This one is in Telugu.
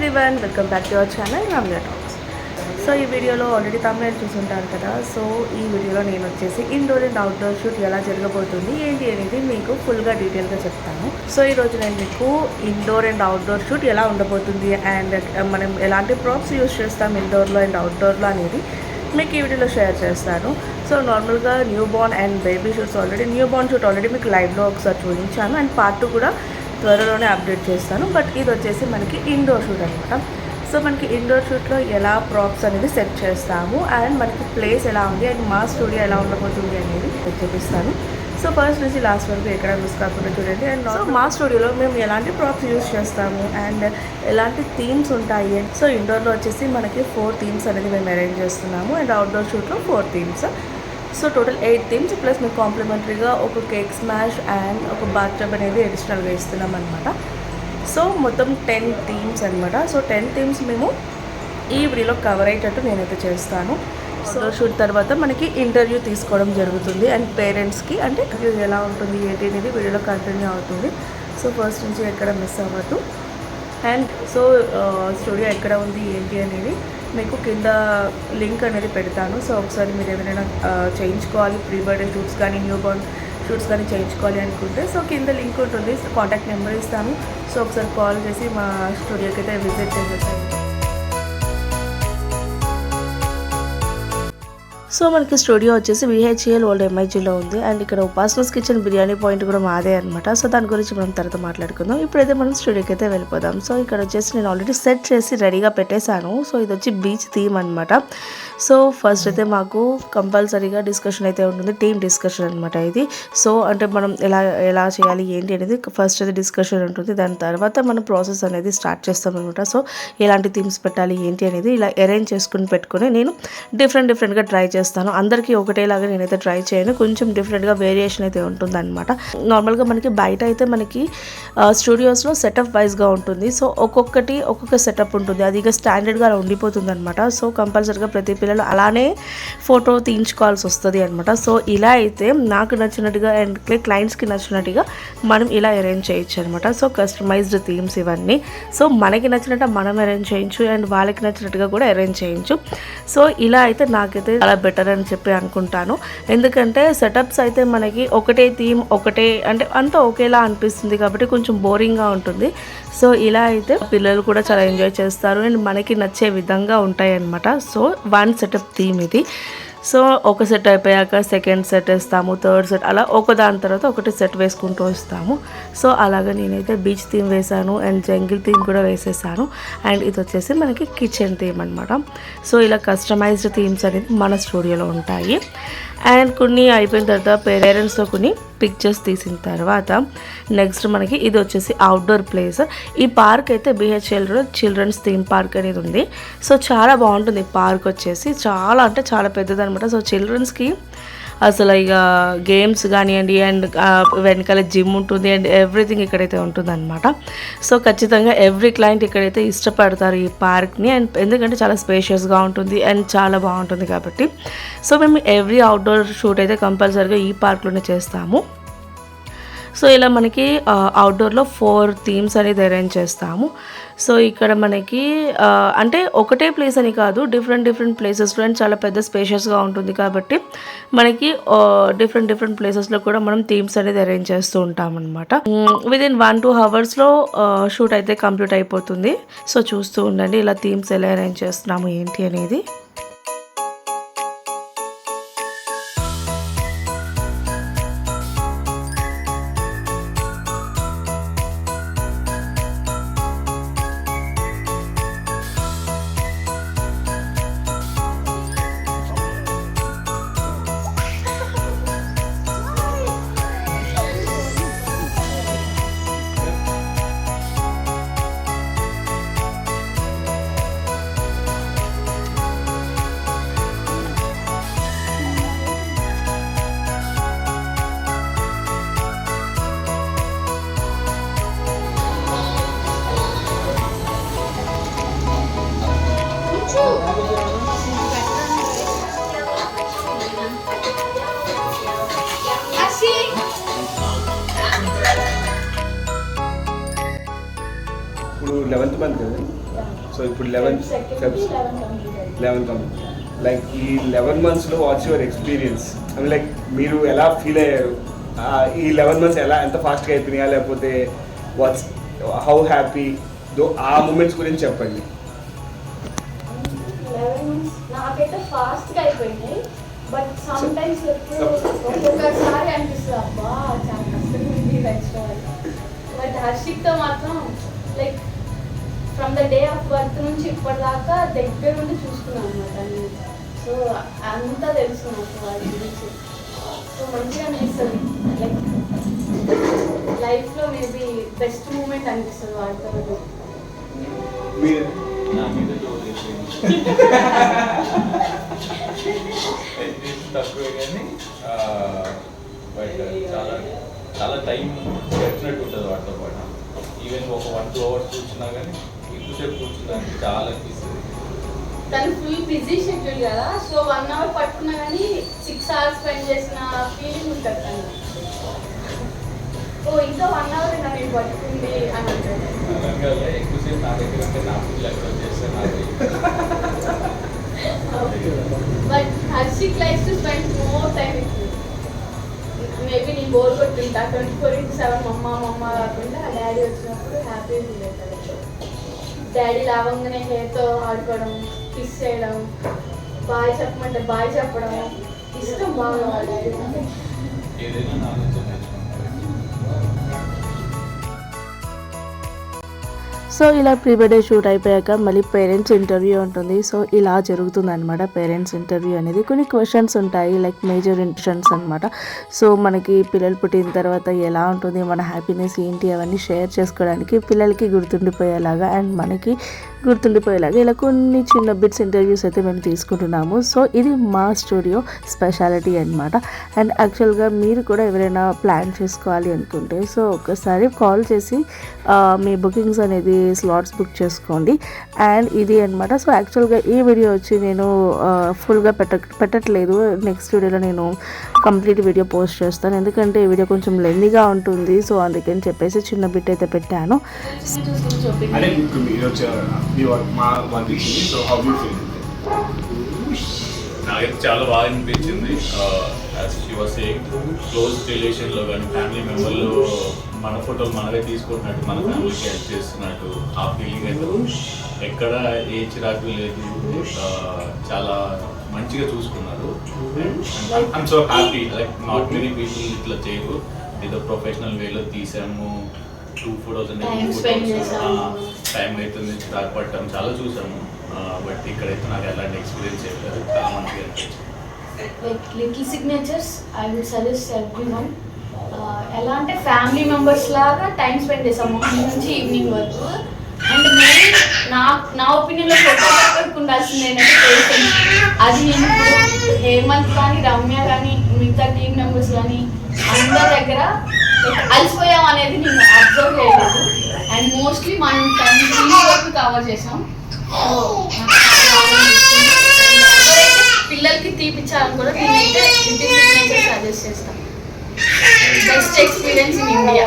Everyone welcome back to our channel Ramya talks so ఈ వీడియోలో ఆల్రెడీ తమిళ చూసుంటారు కదా. సో ఈ వీడియోలో నేను వచ్చేసి ఇండోర్ అండ్ అవుట్డోర్ షూట్ ఎలా జరగబోతుంది ఏంటి అనేది మీకు ఫుల్గా డీటెయిల్గా చెప్తాను. సో ఈరోజు నేను మీకు ఇండోర్ అండ్ అవుట్డోర్ షూట్ ఎలా ఉండబోతుంది అండ్ మనం ఎలాంటి ప్రాప్స్ యూజ్ చేస్తాం ఇండోర్లో అండ్ అవుట్డోర్లో అనేది మీకు ఈ వీడియోలో షేర్ చేస్తాను. సో నార్మల్గా new born and baby shoots already new born shoot already మీకు లైవ్లో ఒకసారి చూపించాను. అండ్ పార్ట్ కూడా త్వరలోనే అప్డేట్ చేస్తాను. బట్ ఇది వచ్చేసి మనకి ఇండోర్ షూట్ అనమాట సో మనకి ఇండోర్ షూట్లో ఎలా ప్రాప్స్ అనేది సెట్ చేస్తాము. అండ్ మనకి ప్లేస్ ఎలా ఉంది అండ్ మా స్టూడియో ఎలా ఉండబోతుంది అనేది చూపిస్తాను. సో ఫస్ట్ నుంచి లాస్ట్ వరకు ఎక్కడ మిస్ కాకుండా చూడండి. అండ్ సో మా స్టూడియోలో మేము ఎలాంటి ప్రాప్స్ యూస్ చేస్తాము? అండ్ ఎలాంటి థీమ్స్ ఉంటాయి? సో ఇండోర్లో వచ్చేసి మనకి ఫోర్ థీమ్స్ అనేది మేము అరేంజ్ చేస్తున్నాము. And outdoor షూట్లో four themes so total eight themes plus మీకు కాంప్లిమెంటరీగా ఒక కేక్ స్మాష్ అండ్ ఒక బాత్టబ్ అనేది అడిషనల్గా ఇస్తున్నాం అనమాట సో మొత్తం టెన్ థీమ్స్ అనమాట సో టెన్ థీమ్స్ మేము ఈ వీడియోలో కవర్ అయ్యేటట్టు నేనైతే చేస్తాను. సో షూట్ తర్వాత మనకి ఇంటర్వ్యూ తీసుకోవడం జరుగుతుంది అండ్ పేరెంట్స్కి అంటే ఎలా ఉంటుంది ఏంటి అనేది వీడియోలో కంటిన్యూ అవుతుంది. సో ఫస్ట్ నుంచి ఎక్కడ మిస్ అవ్వద్దు. అండ్ సో స్టూడియో ఎక్కడ ఉంది ఏంటి అనేది మీకు కింద లింక్ అనేది పెడతాను. సో ఒకసారి మీరు ఏమైనా చేయించుకోవాలి ప్రీ బర్త్డే షూట్స్ కానీ న్యూ బోర్న్ షూట్స్ కానీ చేయించుకోవాలి అనుకుంటే సో కింద లింక్ ఉంటుంది. కాంటాక్ట్ నెంబర్ ఇస్తాను. సో ఒకసారి కాల్ చేసి మా స్టూడియోకి అయితే విజిట్ చేసేసాను సో మనకి స్టూడియో వచ్చేసి విహెచ్ఎల్ ఓల్డ్ ఎంఐజీలో ఉంది. అండ్ ఇక్కడ ఉపాసనస్ కిచెన్ బిర్యానీ పాయింట్ కూడా మాదే అనమాట సో దాని గురించి మనం తర్వాత మాట్లాడుకుందాం. ఇప్పుడైతే మనం స్టూడియోకి అయితే వెళ్ళిపోదాం. సో ఇక్కడ వచ్చేసి నేను ఆల్రెడీ సెట్ చేసి రెడీగా పెట్టేశాను. సో ఇది వచ్చి బీచ్ థీమ్ అనమాట సో ఫస్ట్ అయితే మాకు కంపల్సరీగా డిస్కషన్ అయితే ఉంటుంది టీమ్ డిస్కషన్ అనమాట ఇది. సో అంటే మనం ఎలా ఎలా చేయాలి ఏంటి అనేది ఫస్ట్ అయితే డిస్కషన్ ఉంటుంది దాని తర్వాత మనం ప్రాసెస్ అనేది స్టార్ట్ చేస్తాం అనమాట సో ఎలాంటి థీమ్స్ పెట్టాలి ఏంటి అనేది ఇలా అరేంజ్ చేసుకుని పెట్టుకుని నేను డిఫరెంట్ డిఫరెంట్గా ట్రై చేస్తాను. అందరికీ ఒకటేలాగా నేనైతే ట్రై చేయను కొంచెం డిఫరెంట్గా వేరియేషన్ అయితే ఉంటుంది అనమాట నార్మల్గా మనకి బయట అయితే మనకి స్టూడియోస్లో సెటప్ వైజ్గా ఉంటుంది. సో ఒక్కొక్కటి ఒక్కొక్క సెటప్ ఉంటుంది. అది ఇక స్టాండర్డ్గా అలా ఉండిపోతుంది అనమాట సో కంపల్సరీగా ప్రతి పిల్లలు అలానే ఫోటో తీయించుకోవాల్సి వస్తుంది అనమాట సో ఇలా అయితే నాకు నచ్చినట్టుగా అండ్ క్లయింట్స్కి నచ్చినట్టుగా మనం ఇలా అరేంజ్ చేయొచ్చు అనమాట సో కస్టమైజ్డ్ థీమ్స్ ఇవన్నీ. సో మనకి నచ్చినట్టు మనం అరేంజ్ చేయొచ్చు అండ్ వాళ్ళకి నచ్చినట్టుగా కూడా అరేంజ్ చేయొచ్చు సో ఇలా అయితే నాకైతే చాలా బెటర్ అని చెప్పి అనుకుంటాను. ఎందుకంటే సెటప్స్ అయితే మనకి ఒకటే థీమ్ ఒకటే అంటే అంతా ఒకేలా అనిపిస్తుంది కాబట్టి కొంచెం బోరింగ్గా ఉంటుంది. సో ఇలా అయితే పిల్లలు కూడా చాలా ఎంజాయ్ చేస్తారు అండ్ మనకి నచ్చే విధంగా ఉంటాయి అనమాట సో వన్స్ సెటప్ థీమ్ ఇది. సో ఒక సెట్ అయిపోయాక సెకండ్ సెట్ వేస్తాము థర్డ్ సెట్ అలా ఒక దాని తర్వాత ఒకటి సెట్ వేసుకుంటూ వస్తాము. సో అలాగా నేనైతే బీచ్ థీమ్ వేసాను అండ్ జంగిల్ థీమ్ కూడా వేసేసాను. అండ్ ఇది వచ్చేసి మనకి కిచెన్ థీమ్ అనమాట సో ఇలా కస్టమైజ్డ్ థీమ్స్ అనేది మన స్టూడియోలో ఉంటాయి. అండ్ కొన్ని అయిపోయిన తర్వాత పేరెంట్స్తో కొన్ని పిక్చర్స్ తీసిన తర్వాత నెక్స్ట్ మనకి ఇది వచ్చేసి అవుట్డోర్ ప్లేస్ ఈ పార్క్ అయితే బిహెచ్ఎల్లో చిల్డ్రన్స్ థీమ్ పార్క్ అనేది ఉంది. సో చాలా బాగుంటుంది పార్క్ వచ్చేసి. చాలా అంటే చాలా పెద్దది అనమాట సో చిల్డ్రన్స్కి అసలు ఇక గేమ్స్ కానివ్వండి అండ్ వెనకాల జిమ్ ఉంటుంది అండ్ ఎవ్రీథింగ్ ఇక్కడైతే ఉంటుందన్నమాట. సో ఖచ్చితంగా ఎవ్రీ క్లయింట్ ఇక్కడైతే ఇష్టపడతారు ఈ పార్క్ని అండ్ ఎందుకంటే చాలా స్పేషియస్గా ఉంటుంది అండ్ చాలా బాగుంటుంది కాబట్టి. సో మేము ఎవ్రీ అవుట్డోర్ షూట్ అయితే కంపల్సరీగా ఈ పార్క్లోనే చేస్తాము. సో ఇలా మనకి అవుట్డోర్లో ఫోర్ థీమ్స్ అనేది అరేంజ్ చేస్తాము. సో ఇక్కడ మనకి అంటే ఒకటే ప్లేస్ అని కాదు డిఫరెంట్ డిఫరెంట్ ప్లేసెస్లో అండ్ చాలా పెద్ద స్పేషియస్గా ఉంటుంది కాబట్టి మనకి డిఫరెంట్ డిఫరెంట్ ప్లేసెస్లో కూడా మనం థీమ్స్ అనేది అరేంజ్ చేస్తూ ఉంటాం అనమాట విత్ ఇన్ వన్ టూ అవర్స్లో షూట్ అయితే కంప్లీట్ అయిపోతుంది. సో చూస్తూ ఉండండి ఇలా థీమ్స్ ఎలా అరేంజ్ చేస్తున్నాము ఏంటి అనేది. ఇప్పుడు లెవెన్త్ మంత్ కదా? సో ఇప్పుడు eleventh second eleven complete like ఈ లెవెన్ మంత్స్లో what's your experience I like మీరు ఎలా ఫీల్ అయ్యారు? ఈ లెవెన్ మంత్స్ ఎలా ఎంత ఫాస్ట్గా అయిపోయినాయా? లేకపోతే వాట్స్ హౌ హ్యాపీ దో ఆ మూమెంట్స్ గురించి చెప్పండి. నాకైతే ఫాస్ట్గా అయిపోయినాయి. బట్ సమ్ టైమ్స్ ఒక్కొక్కసారి అనిపిస్తుంది అబ్బా చాలా కష్టం బట్ హర్షిక్తో మాత్రం like from the day of birth నుంచి ఇప్పటిదాకా దగ్గర నుండి చూసుకున్నాను అనమాట నేను. సో అంతా తెలుసు నాకు వాటి గురించి. సో మంచిగా అనిపిస్తుంది. లైక్ లైఫ్లో మేబీ బెస్ట్ మూమెంట్ అనిపిస్తుంది తక్కువే కానీ బట్ చాలా చాలా టైం గడిచినట్టు ఉంటుంది వాటితో పాటు. ఈవెన్ ఒక వన్ టూ అవర్స్ కూర్చున్నా కానీ ఎక్కువసేపు కూర్చున్నానికి చాలా అనిపిస్తుంది. తను ఫుల్ బిజీ షెడ్యూల్ కదా సో వన్ అవర్ పట్టుకున్నా కానీ సిక్స్ అవర్స్ స్పెండ్ చేసిన ఫీలింగ్ ఉంటుంది తను ఓ ఇంకా వన్ అవర్ ఇంకా నేను పట్టుకుంది అని అంటాడు. ఎక్కువసేపు నా దగ్గర ఉంటే నా ఫుడ్ ఎక్కడ చేస్తే నాకు but Harshik life to spend more time maybe నేను బోర్ కొట్టుంటా ట్వంటీ ఫోర్ ఇంటూ సెవెన్ మమ్మ మమ్మ కాకుండా డాడీ వచ్చినప్పుడు హ్యాపీ ఫీల్ అవుతాడు. డాడీ లావంగానే హెయిర్తో ఆడుకోవడం కిస్ చేయడం బాయ్ చెప్పమంటే బాయ్ చెప్పడం ఇష్టం బాగా డాడీ సో ఇలా ప్రీ బర్త్డే షూట్ అయిపోయాక మళ్ళీ పేరెంట్స్ ఇంటర్వ్యూ ఉంటుంది. సో ఇలా జరుగుతుంది అనమాట పేరెంట్స్ ఇంటర్వ్యూ అనేది. కొన్ని క్వశ్చన్స్ ఉంటాయి లైక్ మేజర్ క్వశ్చన్స్ అనమాట సో మనకి పిల్లలు పుట్టిన తర్వాత ఎలా ఉంటుంది మన హ్యాపీనెస్ ఏంటి అవన్నీ షేర్ చేసుకోవడానికి పిల్లలకి గుర్తుండిపోయేలాగా అండ్ మనకి గుర్తుండిపోయేలాగా ఇలా కొన్ని చిన్న బిట్స్ ఇంటర్వ్యూస్ అయితే మేము తీసుకుంటున్నాము. సో ఇది మా స్టూడియో స్పెషాలిటీ అనమాట అండ్ యాక్చువల్గా మీరు కూడా ఎవరైనా ప్లాన్ చేసుకోవాలి అనుకుంటే సో ఒకసారి కాల్ చేసి మీ బుకింగ్స్ అనేది స్లాట్స్ బుక్ చేసుకోండి. అండ్ ఇది అనమాట సో యాక్చువల్గా ఈ వీడియో వచ్చి నేను ఫుల్గా పెట్ట పెట్టట్లేదు. నెక్స్ట్ వీడియోలో నేను కంప్లీట్ వీడియో పోస్ట్ చేస్తాను. ఎందుకంటే ఈ వీడియో కొంచెం లెందీగా ఉంటుంది. సో అందుకని చెప్పేసి చిన్న బిట్ అయితే పెట్టాను. నాకైతే చాలా బాగా అనిపించింది. క్లోజ్ రిలేషన్లో కానీ ఫ్యామిలీ మెంబర్లో మన ఫోటోలు మనమే తీసుకుంటున్నట్టు మన ఫ్యామిలీకి హెల్ప్ చేస్తున్నట్టు ఆ ఫీలింగ్ అయితే ఎక్కడ ఏ చిరాకు లేదు ఆ, చాలా మంచిగా చూసుకున్నారు. I'm so happy like not many people ఇట్లా చేయరు. ఏదో ప్రొఫెషనల్ వేలో తీసాము టూ ఫోటోస్ చేసాము. టైం అవుతుంది చిరాకు పట్టడం చాలా చూసాము. బట్ ఇక్కడైతే నాకు ఎలాంటి ఎక్స్పీరియన్స్ చేయలేదు చాలా మంచిగా అనిపించింది. Like little signatures I will suggest every one ఎలా అంటే ఫ్యామిలీ మెంబర్స్ లాగా టైం స్పెండ్ చేసాం మార్నింగ్ నుంచి ఈవినింగ్ వరకు. అండ్ మెయిన్ నా నా ఒపీనియన్లో ఫోటోగ్రాఫర్కి ఉండాల్సింది ఏంటంటే పేషెన్స్ అది నేను హేమంత్ కానీ రమ్య కానీ మిగతా టీం మెంబర్స్ కానీ అందరి దగ్గర అలసిపోయాం అనేది నేను అబ్జర్వ్ చేయలేదు. అండ్ మోస్ట్లీ మనం టైం వరకు కవర్ చేసాం. పిల్లలకి తీపిచ్చాలని కూడా నేనైతే సజెస్ట్ చేస్తాను బెస్ట్ ఎక్స్పీరియన్స్ ఇన్ ఇండియా